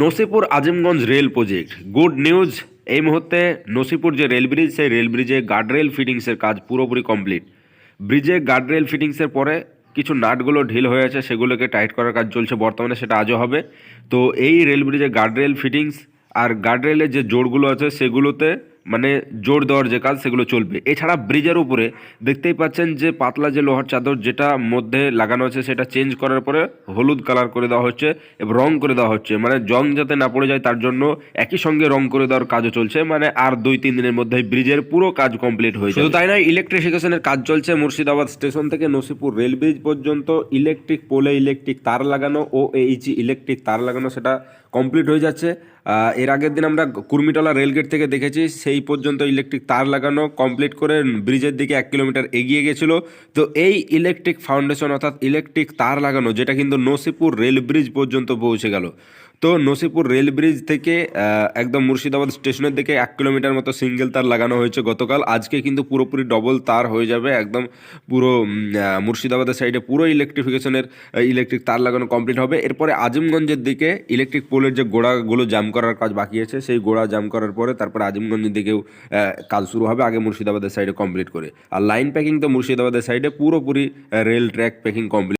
Nasipur Azimganj rail project. Good news, এই মুহূর্তে নসিপুর যে রেল ব্রিজ, সেই রেল ব্রিজে গার্ডরেল ফিটিংসের কাজ পুরোপুরি কমপ্লিট ব্রিজে গার্ডরেল ফিটিংসের পরে কিছু নাটগুলো ঢিল হয়ে আছে, সেগুলোকে টাইট করার কাজ চলছে বর্তমানে, সেটা আজও হবে। তো এই রেল ব্রিজে গার্ডরেল ফিটিংস আর গার্ডরেলের যে জোরগুলো আছে, সেগুলোতে মানে জোর দেওয়ার যে কাজ সেগুলো চলবে। এছাড়া ব্রিজের উপরে দেখতেই পাচ্ছেন যে পাতলা যে লোহার চাদর যেটা মধ্যে লাগানো আছে সেটা চেঞ্জ করার পরে হলুদ কালার করে দেওয়া হচ্ছে এবং রং করে দেওয়া হচ্ছে। মানে জং যাতে না পড়ে যায় তার জন্য একই সঙ্গে রং করে দেওয়ার কাজও চলছে। মানে আর দুই তিন দিনের মধ্যে ব্রিজের পুরো কাজ কমপ্লিট হয়েছে শুধু তাই নয় ইলেকট্রিফিকেশনের কাজ চলছে মুর্শিদাবাদ স্টেশন থেকে নসিপুর রেল ব্রিজ পর্যন্ত। ইলেকট্রিক পোলে ইলেকট্রিক তার লাগানো ও এইচি ইলেকট্রিক তার লাগানো সেটা কমপ্লিট হয়ে যাচ্ছে। এর আগের দিন আমরা কুর্মিটলা রেলগেট থেকে দেখেছি, সেই পর্যন্ত ইলেকট্রিক তার লাগানো কমপ্লিট করে ব্রিজের দিকে এক কিলোমিটার এগিয়ে গেছিল। তো এই ইলেকট্রিক ফাউন্ডেশন অর্থাৎ ইলেকট্রিক তার লাগানো, যেটা কিন্তু নসিপুর রেল ব্রিজ পর্যন্ত পৌঁছে গেল। তো নসিপুর রেল ব্রিজ থেকে একদম মুর্শিদাবাদ স্টেশনের দিকে এক কিলোমিটার মতো সিঙ্গেল তার লাগানো হয়েছে গতকাল। আজকে কিন্তু পুরোপুরি ডবল তার হয়ে যাবে, একদম পুরো মুর্শিদাবাদের সাইডে পুরো ইলেকট্রিফিকেশনের ইলেকট্রিক তার লাগানো কমপ্লিট হবে। এরপরে আজিমগঞ্জের দিকে ইলেকট্রিক পোলের যে গোড়াগুলো জাম করার কাজ বাকি আছে, সেই গোড়া জাম করার পরে তারপরে আজিমগঞ্জের দিকেও কাজ শুরু হবে আগে মুর্শিদাবাদের সাইডে কমপ্লিট করে। আর লাইন প্যাকিং তো মুর্শিদাবাদের সাইডে পুরোপুরি রেল ট্র্যাক প্যাকিং কমপ্লিট